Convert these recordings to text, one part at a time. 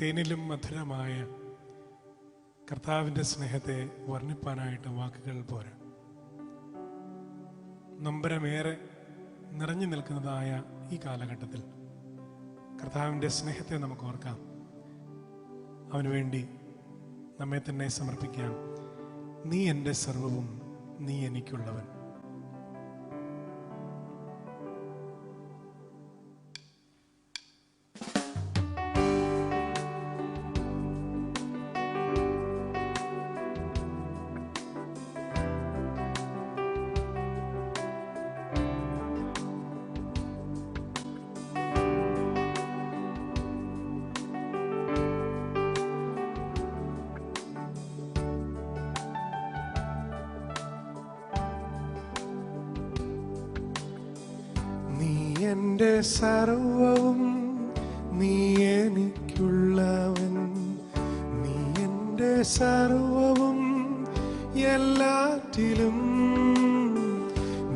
തേനിലും മധുരമായ കർത്താവിന്റെ സ്നേഹത്തെ വർണിപ്പാനായിട്ട് വാക്കുകൾ പോരാ. നമ്പരമേറെ നിറഞ്ഞു നിൽക്കുന്നതായ ഈ കാലഘട്ടത്തിൽ കർത്താവിന്റെ സ്നേഹത്തെ നമുക്ക് ഓർക്കാം. അവന് വേണ്ടി നമ്മെ തന്നെ സമർപ്പിക്കാം. നീ എന്റെ സർവവും നീ എനിക്കുള്ളവൻ. എന്റെ സർവവും നീ എനിക്കുള്ളവൻ. നീ എന്റെ സർവവും എല്ലാറ്റിലും.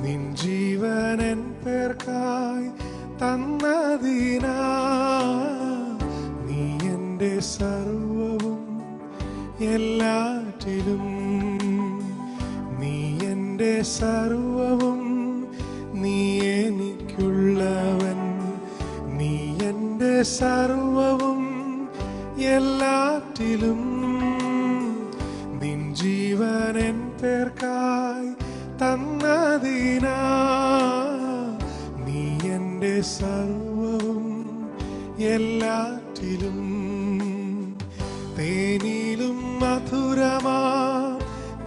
നിൻ എൻ പേർക്കായി തന്നതിനാ. നീ എന്റെ സർവവും എല്ലാറ്റിലും. നീ എന്റെ സർവവും നീ സർവവും എല്ലാറ്റിലും നിൻ എൻ പേർക്കായി തന്നതിനാ. നീ എന്റെ സർവവും എല്ലാറ്റിലും തേനിലും മധുരമാ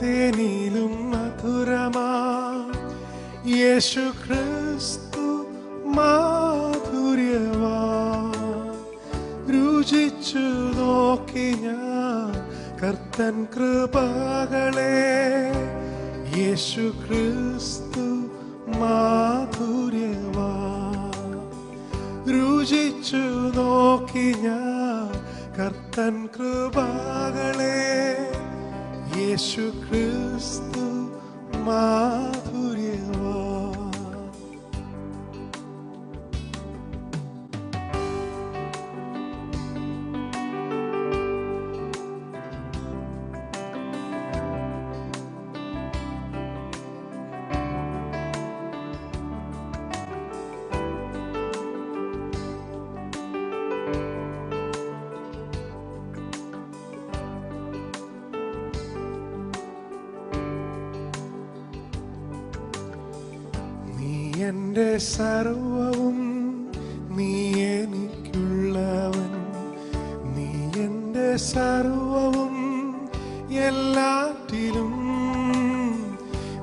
തേനിലും മധുരമാ. യേശു ക്രിസ്തു മാധുര്യവാ രുചിച്ചു നോക്കി ഞാൻ കർത്തൻ കൃപകളെ. യേശു ക്രിസ്തു മാധുര്യവാ രുചിച്ചു നോക്കി ഞാൻ കർത്തൻ കൃപകളെ. യേശു ക്രിസ്തു മാധുര്യവാ നീ എന്റെ സർവവും നീ എനിക്കുള്ളവൻ. നീ എന്റെ സർവവും എല്ലാറ്റിലും.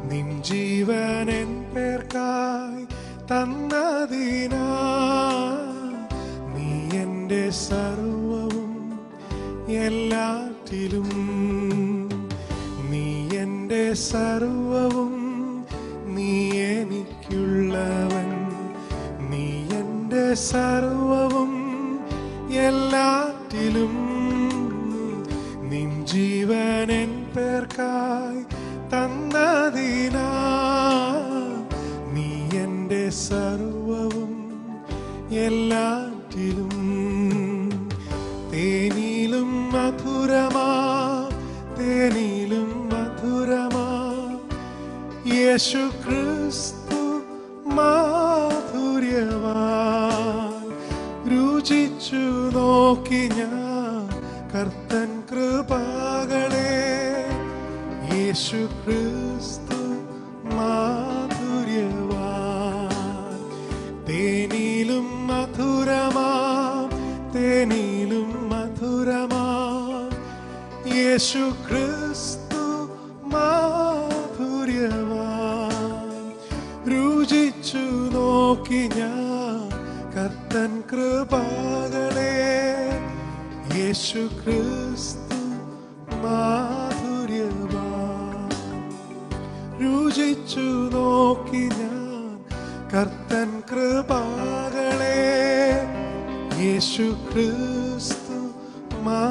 നിൻ ജീവൻ എൻ പേർക്കായി തന്നതിനാ. നീ എന്റെ സർവവും എല്ലാറ്റിലും. നീ എന്റെ സർവവും സർവവും എല്ലാറ്റിലും നിൻ ജീവനൻ പേർക്കായി തന്നതിനാ നീ എന്റെ സർവവും എല്ലാറ്റിലും തേനിലും മധുരമാ തേനിലും മധുരമാ. യേശു ക്രിസ്തു മാധുര്യവാ രുചിച്ചു നോക്കി ഞാൻ കർത്തൻ കൃപകളെ. യേശു ക്രിസ്തു മാധുര്യവാ തേനിലും മധുരമാ തേനിലും മധുരമാ. യേശു ക്രിസ്തു മാധുര്യവാ രുചിച്ചു നോക്കി ഞാൻ കർത്തൻ കൃപകളെ യേശു ക്രിസ്തു മാധുര്യവാ രുചിച്ചു നോക്കി ഞാൻ കർത്തൻ കൃപകളെ യേശു ക്രിസ്തു മാ